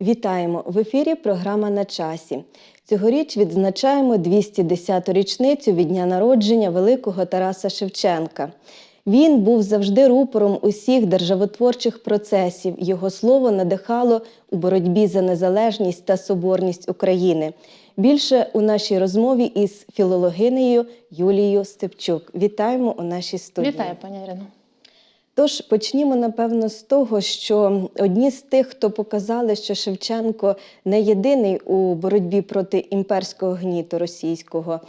Вітаємо в ефірі. Програма на часі. Цьогоріч відзначаємо 210-ту річницю від дня народження великого Тараса Шевченка. Він був завжди рупором усіх державотворчих процесів. Його слово надихало у боротьбі за незалежність та соборність України. Більше у нашій розмові із філологинею Юлією Степчук. Вітаємо у нашій студії. Вітаю, пані Ірино. Тож почнімо, напевно, з того, що одні з тих, хто показали, що Шевченко не єдиний у боротьбі проти імперського гніту російського,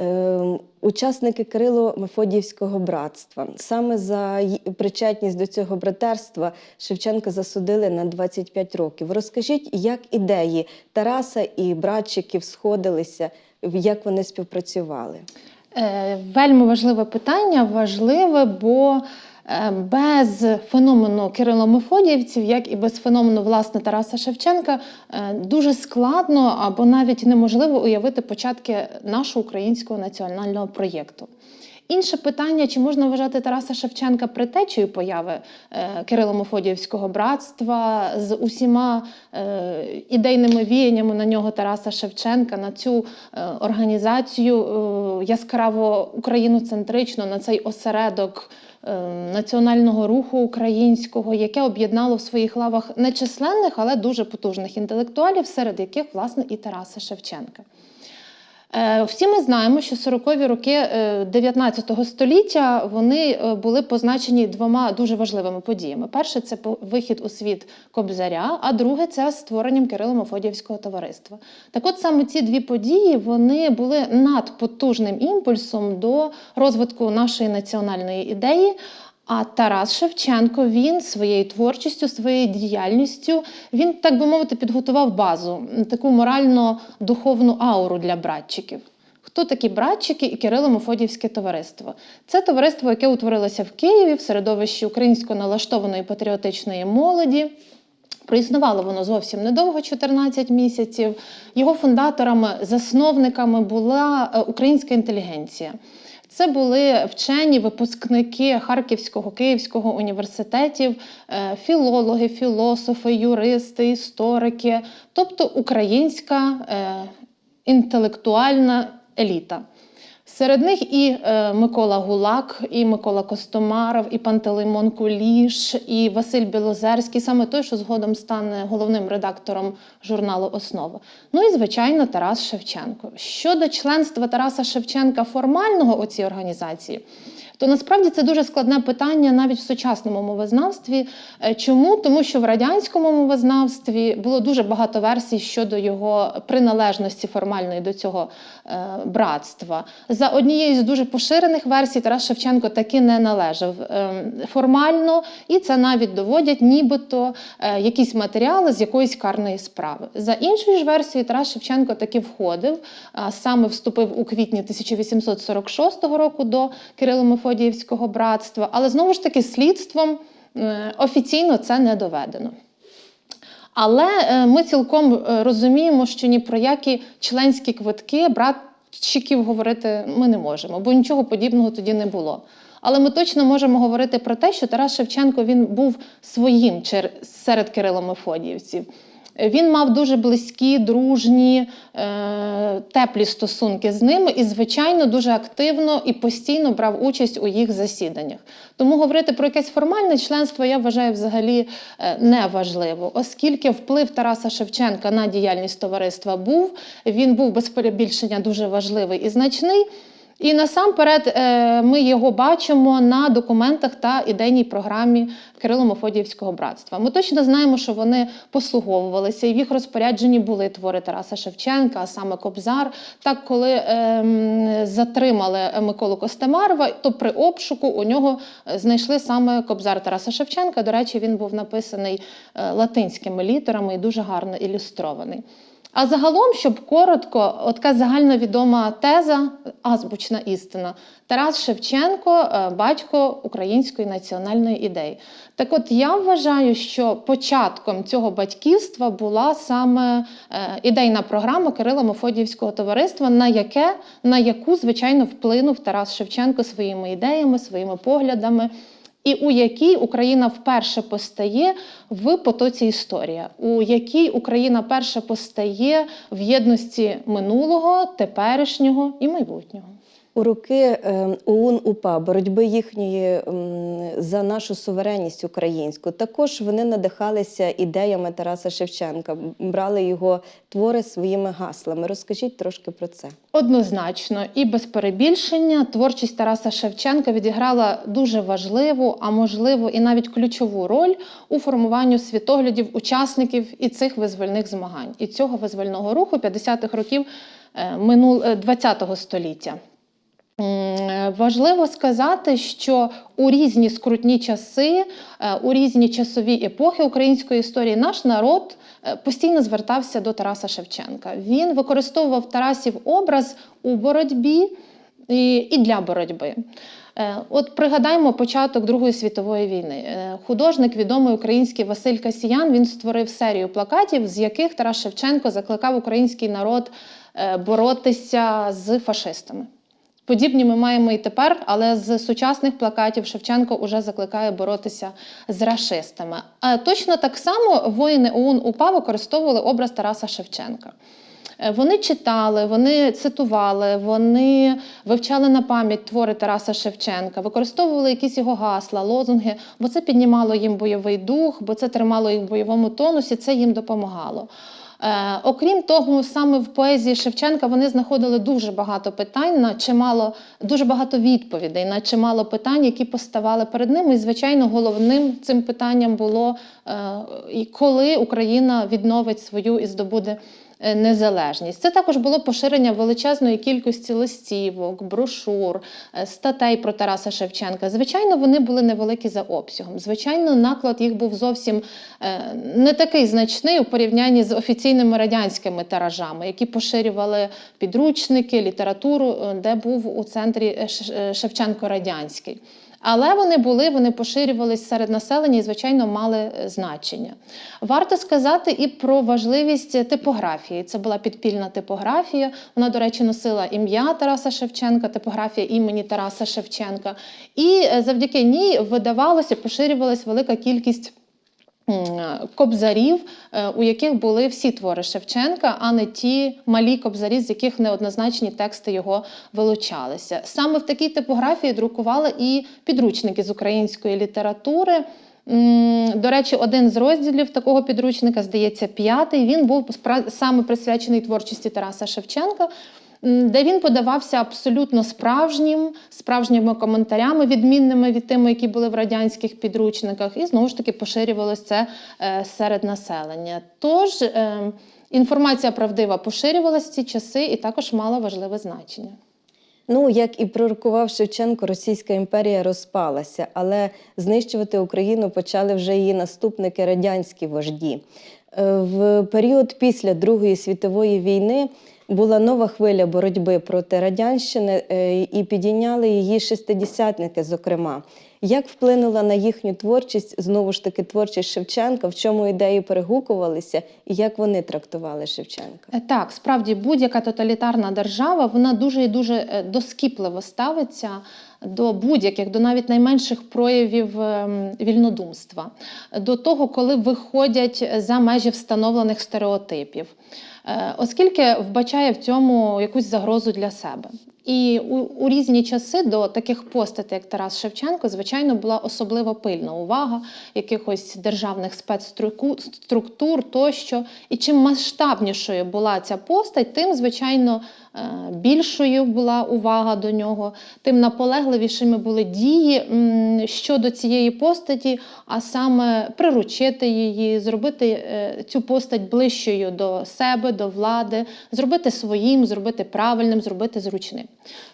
е, учасники Кирило-Мефодіївського братства. Саме за причетність до цього братерства Шевченка засудили на 25 років. Розкажіть, як ідеї Тараса і братчиків сходилися, як вони співпрацювали? Е, Вельми важливе питання, важливе, бо без феномену Кирило-Мефодіївців, як і без феномену власне Тараса Шевченка, е, дуже складно або навіть неможливо уявити початки нашого українського національного проєкту. Інше питання: чи можна вважати Тараса Шевченка притечею появи е, Кирило-Мефодіївського братства з усіма е, ідейними віяннями на нього Тараса Шевченка, на цю е, організацію яскраво україноцентричну, на цей осередок національного руху українського, яке об'єднало в своїх лавах нечисленних, але дуже потужних інтелектуалів, серед яких власне і Тараса Шевченка. Е, Всі ми знаємо, що 40-ві роки е, 19 століття вони е, були позначені двома дуже важливими подіями. Перше це вихід у світ Кобзаря, а друге це створенням Кирило-Мефодіївського товариства. Так от саме ці дві події вони були надпотужним імпульсом до розвитку нашої національної ідеї. А Тарас Шевченко він своєю творчістю, своєю діяльністю, він, так би мовити, підготував базу, таку морально-духовну ауру для братчиків. Хто такі братчики і Кирило-Мефодіївське товариство? Це товариство, яке утворилося в Києві в середовищі українсько налаштованої патріотичної молоді. Проіснувало воно зовсім недовго, 14 місяців. Його фундаторами, засновниками була е, українська інтелігенція. Це були вчені випускники Харківського Київського університетів, е, філологи, філософи, юристи, історики, тобто українська е, інтелектуальна еліта. Серед них і е, Микола Гулак, і Микола Костомаров, і Пантелеймон Куліш, і Василь Білозерський, саме той, що згодом стане головним редактором журналу Основа. Ну і звичайно, Тарас Шевченко. Щодо членства Тараса Шевченка формального у цій організації. То насправді це дуже складне питання навіть в сучасному мовознавстві. Е, Чому? Тому що в радянському мовознавстві було дуже багато версій щодо його приналежності формальної до цього е, братства. За однією з дуже поширених версій Тарас Шевченко таки не належав е, формально, і це навіть доводять, нібито якісь матеріали з якоїсь карної справи. За іншою ж версією, Тарас Шевченко таки входив, а саме вступив у квітні 1846 року до Кирило-Мефодіївського братства, але знову ж таки слідством е, офіційно це не доведено. Але е, ми цілком е, розуміємо, що ні про які членські квитки братчиків говорити ми не можемо, бо нічого подібного тоді не було. Але ми точно можемо говорити про те, що Тарас Шевченко він був своїм серед Кирило-Мефодіївців. Він мав дуже близькі, дружні, е, теплі стосунки з ними і, звичайно, дуже активно і постійно брав участь у їх засіданнях. Тому говорити про якесь формальне членство я вважаю взагалі е, неважливо, оскільки вплив Тараса Шевченка на діяльність товариства був, він був без перебільшення дуже важливий і значний. І насамперед е, ми його бачимо на документах та ідейній програмі Кирило-Мефодіївського братства. Ми точно знаємо, що вони послуговувалися, і в їх розпорядженні були твори Тараса Шевченка, а саме Кобзар. Так, коли ем, затримали Миколу Костемарова, то при обшуку у нього е, знайшли саме Кобзар Тараса Шевченка. До речі, він був написаний е, латинськими літерами і дуже гарно ілюстрований. А загалом, щоб коротко, от загальновідома теза, азбучна істина. Тарас Шевченко, е, батько української національної ідеї. Так от я вважаю, що початком цього батьківства була саме е, ідейна програма Кирила Мефодіївського товариства, на яке, на яку, звичайно, вплинув Тарас Шевченко своїми ідеями, своїми поглядами. І у якій Україна вперше постає в потоці історія, у якій Україна перше постає в єдності минулого, теперішнього і майбутнього. У роки е, ОУН УПА, боротьби їхньої за нашу суверенність українську, також вони надихалися ідеями Тараса Шевченка, брали його твори своїми гаслами. Розкажіть трошки про це. Однозначно і без перебільшення творчість Тараса Шевченка відіграла дуже важливу, а можливо і навіть ключову роль у формуванні світоглядів учасників і цих визвольних змагань, і цього визвольного руху 50-х років е, минул е, 20-го століття. Важливо сказати, що у різні скрутні часи, е, у різні часові епохи української історії наш народ е, постійно звертався до Тараса Шевченка. Він використовував Тарасів образ у боротьбі і, для боротьби. Е, От пригадаймо початок Другої світової війни. Художник, відомий український Василь Касіян, він створив серію плакатів, з яких Тарас Шевченко закликав український народ боротися з фашистами. Подібні ми маємо і тепер, але з сучасних плакатів Шевченко вже закликає боротися з рашистами. А точно так само воїни ОУН УПА використовували образ Тараса Шевченка. Е, Вони читали, вони цитували, вони вивчали на пам'ять твори Тараса Шевченка, використовували якісь його гасла, лозунги, бо це піднімало їм бойовий дух, бо це тримало їх в бойовому тонусі, це їм допомагало. Е, окрім того, саме в поезії Шевченка вони знаходили дуже багато питань на чимало, дуже багато відповідей на чимало питань, які поставали перед ними. І, звичайно, головним цим питанням було е, коли Україна відновить свою і здобуде незалежність. Це також було поширення величезної кількості листівок, брошур, е, статей про Тараса Шевченка. Звичайно, вони були невеликі за обсягом. Звичайно, наклад їх був зовсім е, не такий значний у порівнянні з офіційними радянськими тиражами, які поширювали підручники, літературу, е, де був у центрі е, Але вони були, вони поширювалися серед населення і, звичайно, мали е, значення. Варто сказати і про важливість типографії. Це була підпільна типографія. Вона, до речі, носила ім'я Тараса Шевченка, типографія імені Тараса Шевченка. І е, завдяки ній видавалося, поширювалася велика кількість. Кобзарів, е, у яких були всі твори Шевченка, а не ті малі кобзарі, з яких неоднозначні тексти його вилучалися. Саме в такій типографії друкували і підручники з української літератури. До речі, один з розділів такого підручника, здається, п'ятий. Він був саме присвячений творчості Тараса Шевченка, де він подавався абсолютно справжнім, справжніми коментарями, відмінними від тими, які були в радянських підручниках, і знову ж таки поширювалося це е, серед населення. Тож е, інформація правдива поширювалася в ці часи і також мала важливе значення. Ну, як і пророкував Шевченко, Російська імперія розпалася, але знищувати Україну почали вже її наступники радянські вожді. Е, В період після Другої світової війни була нова хвиля боротьби проти радянщини е, і підійняли її шестидесятники, зокрема. Як вплинула на їхню творчість знову ж таки творчість Шевченка, в чому ідеї перегукувалися, і як вони трактували Шевченка? Е, Так, справді будь-яка тоталітарна держава вона дуже і дуже е, доскіпливо ставиться до будь-яких, до навіть найменших проявів ем, вільнодумства, до того, коли виходять за межі встановлених стереотипів, Е, оскільки вбачає в цьому якусь загрозу для себе. І у, у різні часи до таких постатей, як Тарас Шевченко, звичайно, була особливо пильна увага якихось державних спецструктур тощо. І чим масштабнішою була ця постать, тим, звичайно, більшою була увага до нього, тим наполегливішими були дії щодо цієї постаті, а саме приручити її, зробити е, цю постать ближчою до себе, до влади, зробити своїм, зробити правильним, зробити зручним.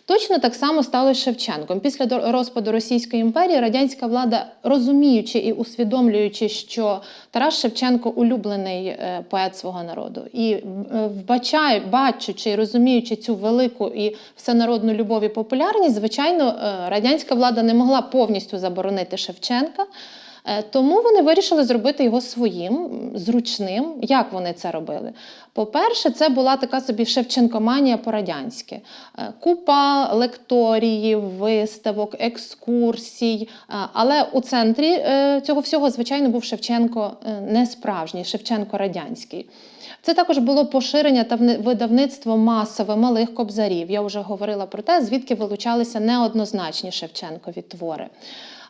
Точно так само стало Шевченком. Після розпаду Російської імперії радянська влада, розуміючи і усвідомлюючи, що Тарас Шевченко улюблений е, поет свого народу, і вбачаю, вбачає, бачучи і розуміючи цю велику і всенародну любов і популярність, звичайно, е, радянська влада не могла повністю заборонити Шевченка. Е, Тому вони вирішили зробити його своїм, зручним. Як вони це робили? По-перше, це була така собі Шевченкоманія по-радянськи. Е, Купа лекторіїв, виставок, екскурсій. Е, Але у центрі цього всього, звичайно, був Шевченко не справжній, Шевченко радянський. Це також було поширення та вни- видавництво масове малих кобзарів. Я вже говорила про те, звідки вилучалися неоднозначні Шевченкові твори.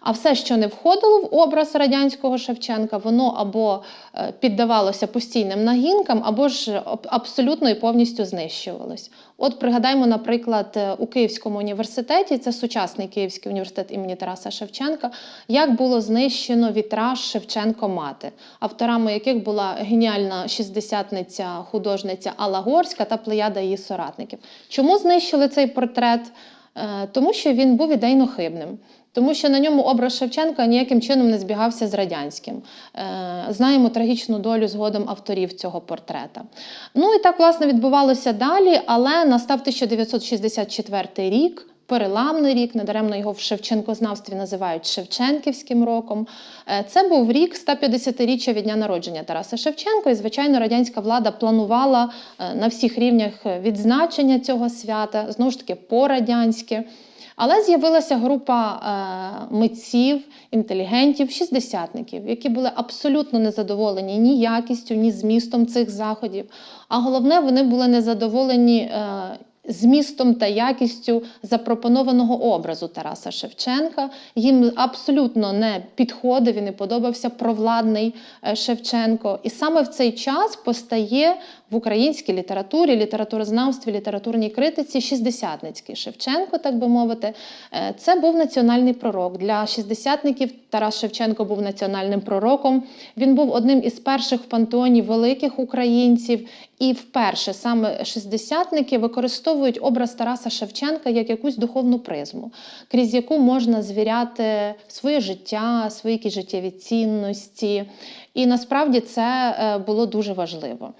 А все, що не входило в образ радянського Шевченка, воно або е, піддавалося постійним нагінкам, або ж абсолютно і повністю знищувалось. От пригадаймо, наприклад, е, у Київському університеті, це сучасний Київський університет імені Тараса Шевченка, як було знищено вітраж Шевченко мати, авторами яких була геніальна шістдесятниця художниця Алла Горська та плеяда її соратників. Чому знищили цей портрет? Е, Тому що він був ідейно хибним. Тому що на ньому образ Шевченка ніяким чином не збігався з радянським. Е, Знаємо трагічну долю згодом авторів цього портрета. Ну і так, власне, відбувалося далі, але настав 1964 рік. Переламний рік, недаремно його в Шевченкознавстві називають Шевченківським роком. Е, Це був рік 150-річчя від дня народження Тараса Шевченка, і звичайно, радянська влада планувала е, на всіх рівнях відзначення цього свята, знову ж таки по-радянськи. Але з'явилася група е, митців, інтелігентів, шістдесятників, які були абсолютно незадоволені ні якістю, ні змістом цих заходів. А головне, вони були незадоволені е, змістом та якістю запропонованого образу Тараса Шевченка. Їм абсолютно не підходив і не подобався провладний е, Шевченко. І саме в цей час постає в українській літературі, літературознавстві, літературній критиці шістдесятницький Шевченко, так би мовити. Е, Це був національний пророк. Для шістдесятників Тарас Шевченко був національним пророком. Він був одним із перших в пантеоні великих українців. І вперше саме шістдесятники використовують образ Тараса Шевченка як якусь духовну призму, крізь яку можна звіряти своє життя, свої якісь життєві цінності. І насправді це е, було дуже важливо.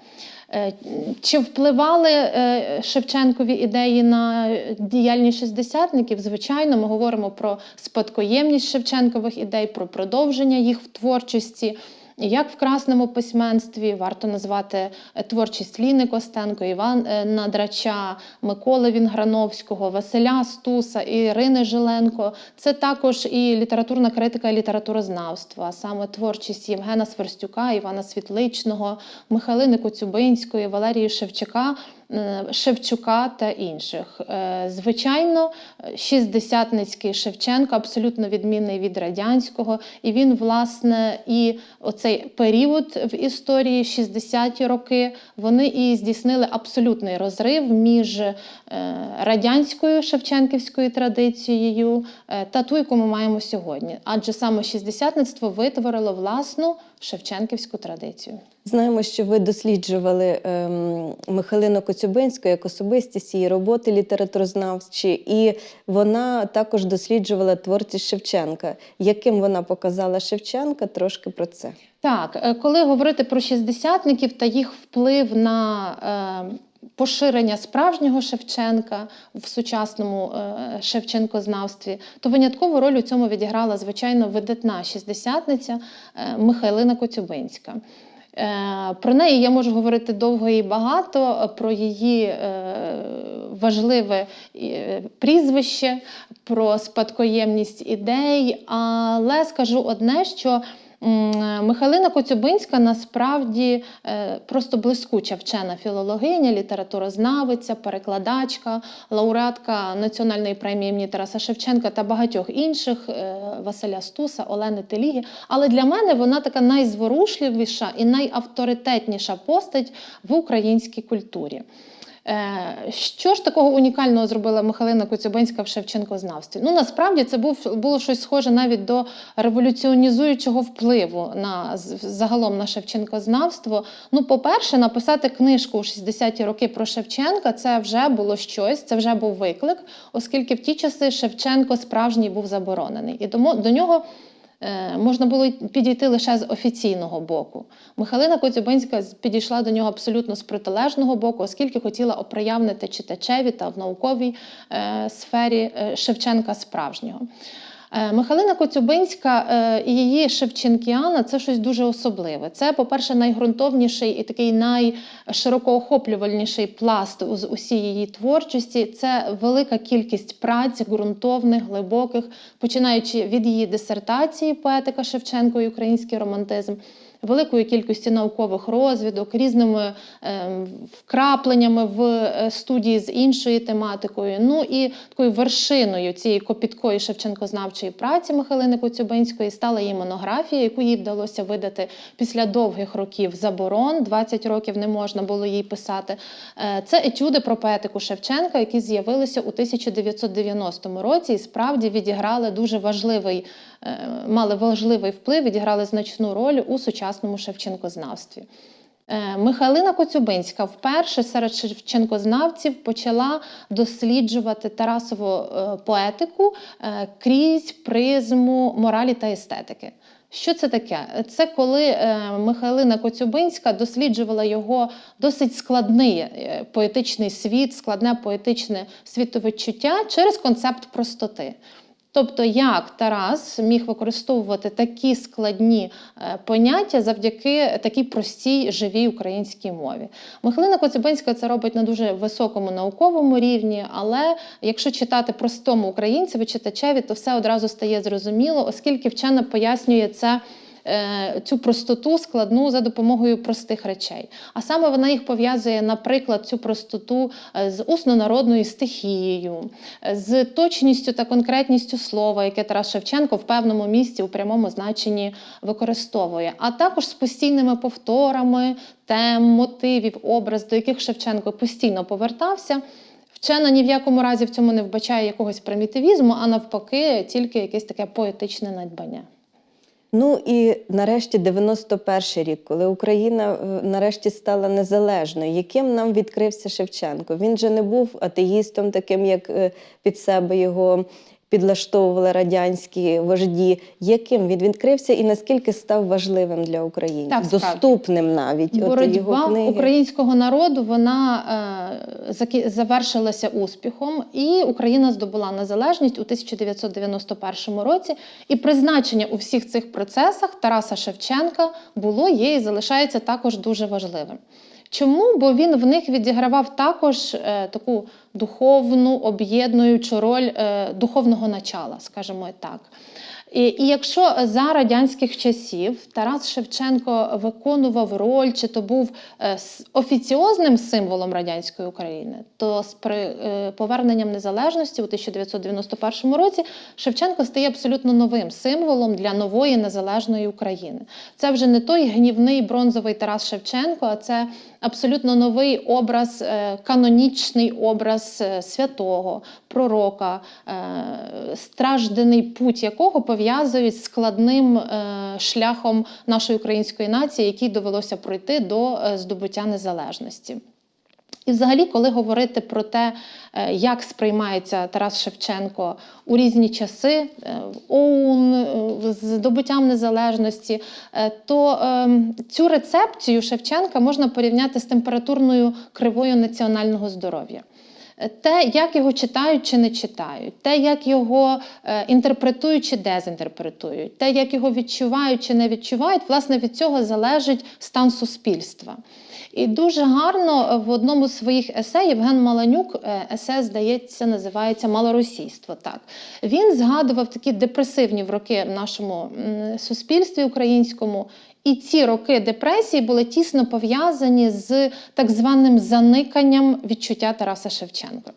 Е, Чи впливали е, Шевченкові ідеї на діяльність шістдесятників? Звичайно, ми говоримо про спадкоємність Шевченкових ідей, про продовження їх в творчості. Як в красному письменстві варто назвати е, творчість Ліни Костенко, Івана Драча, Миколи Вінграновського, Василя Стуса, Ірини Жиленко. Це також і літературна критика, і літературознавства, саме творчість Євгена Сверстюка, Івана Світличного, Михайлини Коцюбинської, Валерії Шевчука. Е, Шевчука та інших. Е, Звичайно, шістдесятницький Шевченко абсолютно відмінний від радянського, і він, власне, і оцей період в історії, 60-ті роки, вони і здійснили абсолютний розрив між е, радянською шевченківською традицією та ту, яку ми маємо сьогодні. Адже саме шістдесятництво витворило власну шевченківську традицію. Знаємо, що ви досліджували ем, Михайлину Коцюбинську як особистість її роботи літературознавчі, і вона також досліджувала творчість Шевченка. Яким вона показала Шевченка? Трошки про це. Так, е, коли говорити про шістдесятників та їх вплив на е, поширення справжнього Шевченка в сучасному е, Шевченкознавстві, то виняткову роль у цьому відіграла, звичайно, видатна шістдесятниця е, Михайлина Коцюбинська. Е, Про неї я можу говорити довго і багато, про її важливе прізвище, про спадкоємність ідей. Але скажу одне, що Михайлина Коцюбинська насправді е, просто блискуча вчена філологиня, літературознавиця, перекладачка, лауреатка Національної премії імені Тараса Шевченка та багатьох інших е, Василя Стуса, Олени Теліги. Але для мене вона така найзворушливіша і найавторитетніша постать в українській культурі. Е, Що ж такого унікального зробила Михайлина Коцюбинська в Шевченкознавстві? Ну насправді це був було щось схоже навіть до революціонізуючого впливу на загалом на Шевченкознавство. Ну, по-перше, написати книжку у 60-ті роки про Шевченка це вже було щось, це вже був виклик, оскільки в ті часи Шевченко справжній був заборонений. І тому до нього можна було підійти лише з офіційного боку. Михайлина Коцюбинська підійшла до нього абсолютно з протилежного боку, оскільки хотіла оприявнити читачеві та в науковій е, сфері е, Шевченка справжнього. Е, Михайлина Коцюбинська е, і її Шевченкіана це щось дуже особливе. Це, по-перше, найґрунтовніший і такий найширокоохоплювальніший пласт з усієї її творчості. Це велика кількість праць ґрунтовних, глибоких, починаючи від її дисертації поетика Шевченко і український романтизм. Великою кількістю наукових розвідок, різними ем, вкрапленнями в е, студії з іншою тематикою. Ну і такою вершиною цієї копіткої шевченкознавчої праці Михайлини Коцюбинської стала її монографія, яку їй вдалося видати після довгих років заборон. 20 років не можна було їй писати. Е, Це етюди про поетику Шевченка, які з'явилися у 1990 році і справді відіграли дуже важливий, е, мали важливий вплив, відіграли значну роль у сучасному шевченкознавстві. Е, Михайлина Коцюбинська вперше серед шевченкознавців почала досліджувати Тарасову е, поетику е, крізь призму моралі та естетики. Що це таке? Це коли е, Михайлина Коцюбинська досліджувала його досить складний е, поетичний світ, складне поетичне світовідчуття через концепт простоти. Тобто, як Тарас міг використовувати такі складні е, поняття завдяки такій простій живій українській мові. Михайлина Коцюбинська це робить на дуже високому науковому рівні, але якщо читати простому українцеві, читачеві, то все одразу стає зрозуміло, оскільки вчена пояснює це. Е, Цю простоту складну за допомогою простих речей. А саме вона їх пов'язує, наприклад, цю простоту е, з уснонародною стихією, з точністю та конкретністю слова, яке Тарас Шевченко в певному місці у прямому значенні використовує, а також з постійними повторами тем, мотивів, образ, до яких Шевченко постійно повертався. Вчена ні в якому разі в цьому не вбачає якогось примітивізму, а навпаки, тільки якесь таке поетичне надбання. Ну і нарешті 91 рік, коли Україна е, нарешті стала незалежною. Яким нам відкрився Шевченко? Він же не був атеїстом, таким як е, під себе його підлаштовували радянські вожді. Яким він відкрився і наскільки став важливим для українців? Так. Доступним навіть От його книги. українського народу вона е, завершилася успіхом, і Україна здобула незалежність у 1991 році. І призначення у всіх цих процесах Тараса Шевченка було, є і залишається також дуже важливим. Чому? Бо він в них відігравав також е, таку духовну об'єднуючу роль е, духовного начала, скажімо так. І, і якщо за радянських часів Тарас Шевченко виконував роль, чи то був е, офіціозним символом радянської України, то з е, поверненням незалежності у 1991 році Шевченко стає абсолютно новим символом для нової незалежної України. Це вже не той гнівний бронзовий Тарас Шевченко, а це абсолютно новий образ, е, канонічний образ святого, пророка, страждений путь якого пов'язують з складним е, шляхом нашої української нації, який довелося пройти до е, здобуття незалежності. І, взагалі, коли говорити про те, е, як сприймається Тарас Шевченко у різні часи ОУН з здобуттям незалежності, то цю рецепцію Шевченка можна порівняти з температурною кривою національного здоров'я. Те, як його читають чи не читають, те, як його е, інтерпретують чи дезінтерпретують, те, як його відчувають чи не відчувають, власне, від цього залежить стан суспільства. І дуже гарно е, в одному з своїх есе Євген Маланюк, е, есе, здається, називається Малоросійство. Так. Він згадував такі депресивні роки в нашому суспільстві українському. І ці роки депресії були тісно пов'язані з так званим заниканням відчуття Тараса Шевченка.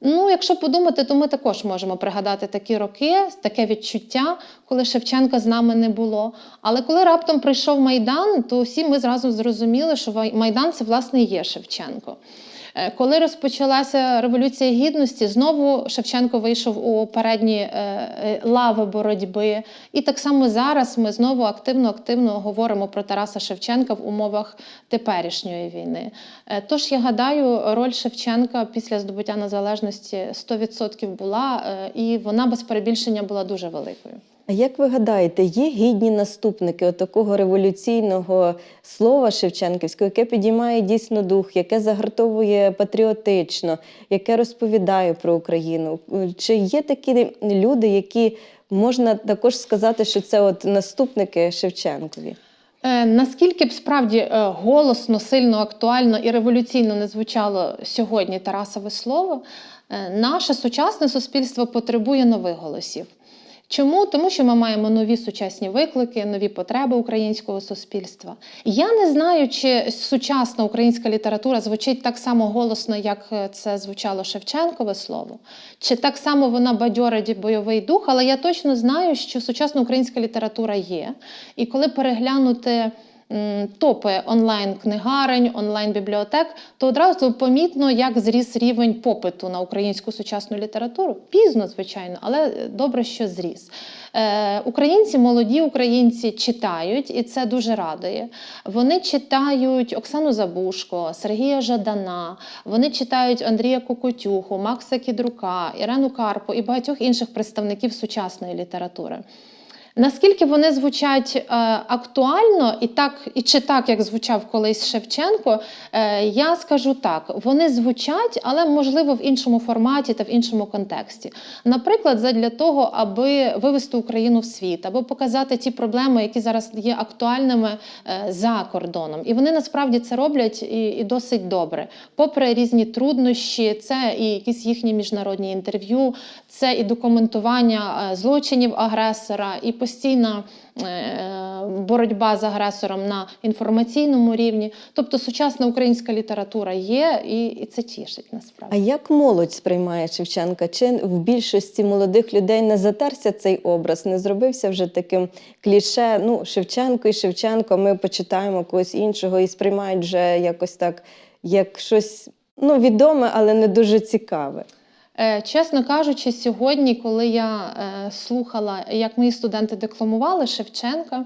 Ну, якщо подумати, то ми також можемо пригадати такі роки, таке відчуття, коли Шевченка з нами не було. Але коли раптом прийшов Майдан, то всі ми зразу зрозуміли, що Майдан це власне є Шевченко. Е, Коли розпочалася Революція Гідності, знову Шевченко вийшов у передні е, е, лави боротьби. І так само зараз ми знову активно-активно говоримо про Тараса Шевченка в умовах теперішньої війни. Тож я гадаю, роль Шевченка після здобуття незалежності 100% була, і вона без перебільшення була дуже великою. А як ви гадаєте, є гідні наступники такого революційного слова Шевченківського, яке підіймає дійсно дух, яке загартовує патріотично, яке розповідає про Україну? Чи є такі люди, які можна також сказати, що це от наступники Шевченкові. Е, Наскільки б справді е, голосно, сильно, актуально і революційно не звучало сьогодні Тарасове слово, е, наше сучасне суспільство потребує нових голосів. Чому? Тому що ми маємо нові сучасні виклики, нові потреби українського суспільства. Я не знаю, чи сучасна українська література звучить так само голосно, як е, це звучало Шевченкове слово, чи так само вона бадьорить бойовий дух, але я точно знаю, що сучасна українська література є. І коли переглянути топи онлайн-книгарень, онлайн-бібліотек, то одразу помітно, як зріс рівень попиту на українську сучасну літературу. Пізно, звичайно, але добре, що зріс. Е, українці, молоді українці читають, і це дуже радує. Вони читають Оксану Забушко, Сергія Жадана, вони читають Андрія Кокотюху, Макса Кідрука, Ірену Карпо і багатьох інших представників сучасної літератури. Наскільки вони звучать е, актуально і так, і чи так, як звучав колись Шевченко, е, я скажу так: вони звучать, але можливо в іншому форматі та в іншому контексті. Наприклад, задля того, аби вивести Україну в світ, або показати ті проблеми, які зараз є актуальними е, за кордоном. І вони насправді це роблять і, і досить добре. Попри різні труднощі, це і якісь їхні міжнародні інтерв'ю, це і документування е, злочинів агресора, і постійна е, боротьба з агресором на інформаційному рівні. Тобто сучасна українська література є, і, це тішить насправді. А як молодь сприймає Шевченка? Чи в більшості молодих людей не затерся цей образ, не зробився вже таким кліше? Ну, Шевченко і Шевченко, ми почитаємо когось іншого і сприймають вже якось так, як щось ну, відоме, але не дуже цікаве. Е, Чесно кажучи, сьогодні, коли я е, слухала, як мої студенти декламували Шевченка,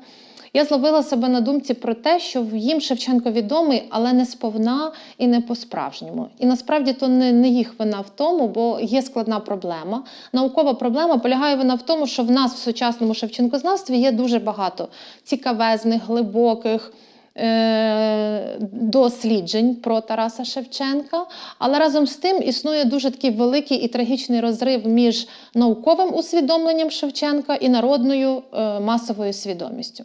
я зловила себе на думці про те, що їм Шевченко відомий, але не сповна і не по-справжньому. І насправді то не, не їх вина в тому, бо є складна проблема. Наукова проблема полягає вона в тому, що в нас в сучасному Шевченкознавстві є дуже багато цікавезних, глибоких. Е, Досліджень про Тараса Шевченка, але разом з тим існує дуже такий великий і трагічний розрив між науковим усвідомленням Шевченка і народною е, масовою свідомістю.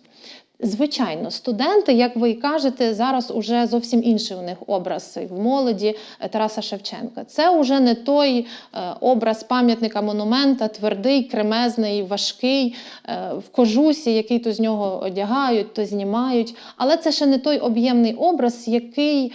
Звичайно, студенти, як ви і кажете, зараз уже зовсім інший у них образ в молоді е, Тараса Шевченка. Це вже не той е, образ пам'ятника монумента, твердий, кремезний, важкий, е, в кожусі, який то з нього одягають, то знімають. Але це ще не той об'ємний образ, який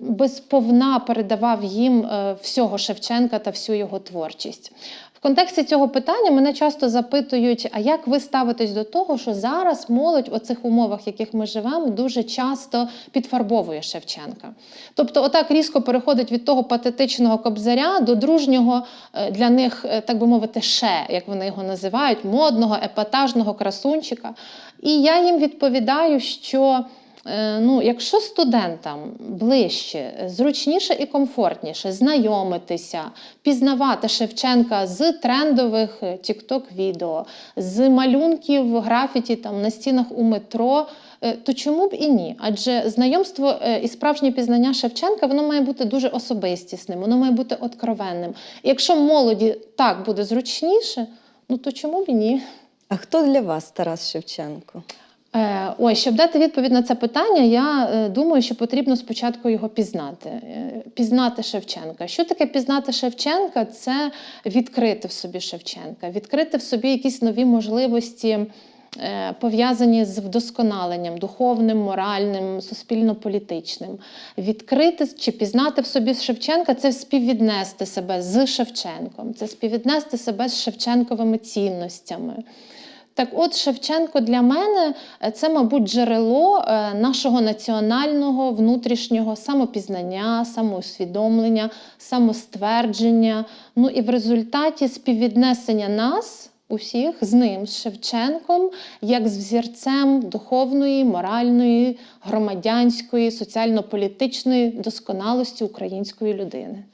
безповна передавав їм всього Шевченка та всю його творчість. В контексті цього питання мене часто запитують: а як ви ставитесь до того, що зараз молодь у цих умовах, в яких ми живемо, дуже часто підфарбовує Шевченка? Тобто, отак різко переходить від того патетичного кобзаря до дружнього е, для них, е, так би мовити, ше, як вони його називають, модного, епатажного красунчика. І я їм відповідаю, що. Е, Ну, якщо студентам ближче, зручніше і комфортніше знайомитися, пізнавати Шевченка з трендових тікток відео, з малюнків графіті там на стінах у метро, е, то чому б і ні? Адже знайомство е, і справжнє пізнання Шевченка воно має бути дуже особистісним, воно має бути откровенним. Якщо молоді так буде зручніше, ну то чому б і ні? А хто для вас Тарас Шевченко? Е, Ой, щоб дати відповідь на це питання, я е, думаю, що потрібно спочатку його пізнати. Е, Пізнати Шевченка. Що таке пізнати Шевченка? Це відкрити в собі Шевченка, відкрити в собі якісь нові можливості. Пов'язані з вдосконаленням духовним, моральним, суспільно-політичним. Відкрити чи пізнати в собі Шевченка це співвіднести себе з Шевченком, це співвіднести себе з Шевченковими цінностями. Так от Шевченко для мене е, це, мабуть, джерело е, нашого національного внутрішнього самопізнання, самоусвідомлення, самоствердження. Ну і в результаті співвіднесення нас. Усіх з ним, з Шевченком, як з взірцем духовної, моральної, громадянської, соціально-політичної досконалості української людини.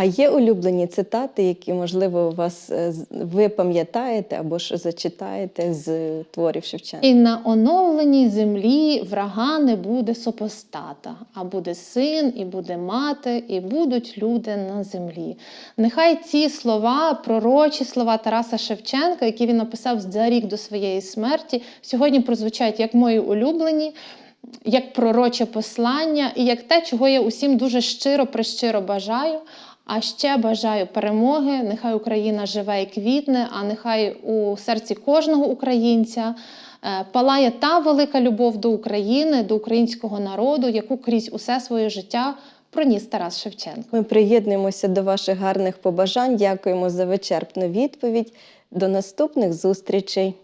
А є улюблені цитати, які, можливо, вас е, ви пам'ятаєте або що зачитаєте з творів Шевченка? І на оновленій землі врага не буде супостата, а буде син, і буде мати, і будуть люди на землі. Нехай ці слова, пророчі слова Тараса Шевченка, які він написав за рік до своєї смерті, сьогодні прозвучать як мої улюблені. Як пророче послання, і як те, чого я усім дуже щиро прищиро бажаю. А ще бажаю перемоги. Нехай Україна живе і квітне, а нехай у серці кожного українця е, палає та велика любов до України, до українського народу, яку крізь усе своє життя проніс Тарас Шевченко. Ми приєднуємося до ваших гарних побажань. Дякуємо за вичерпну відповідь. До наступних зустрічей.